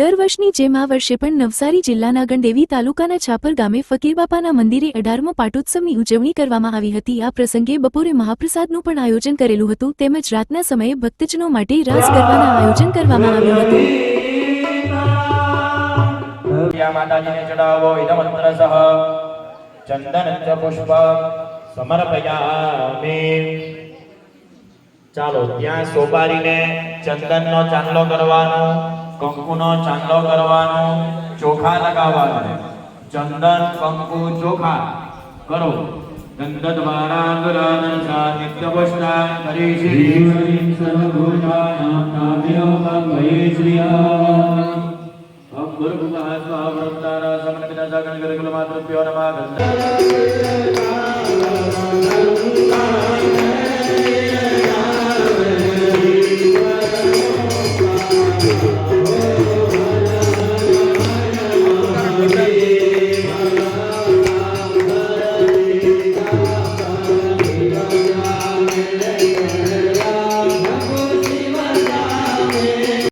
દર વર્ષની જેમ આ વર્ષે પણ નવસારી જિલ્લાના ગણદેવી તાલુકાના છાપર ગામે ફકીરબાપાના મંદિરે અઢારમો પાટોત્સવની ઉજવણી કરવામાં આવી હતી. આ પ્રસંગે બપોરે મહાપ્રસાદનું પણ આયોજન કરેલું હતું. તેમજ રાતના સમયે ભક્તજનો માટે રાસ ગરબાના આયોજન કરવામાં આવ્યું હતું. ચાલો, ત્યાં સોપારીને ચંદનનો ચાંદલો કરવાનો. કંકુનો ચાંદલો કરવાનો, ચોખા લગાવવાનો. ચંદન, કંકુ, ચોખા. કરો. ગંધદ્વારાંગરાનંસાનિત્યપુષ્ટાન કરી શ્રી સર્વભૂતાનાં નાભ્યો ભગવૈ શ્રિયા ભગ ગુરુ સ્વાવૃત્તાના સમન્વિતા જાગણ ગરગલ માતૃભ્યો નમઃ ગંધા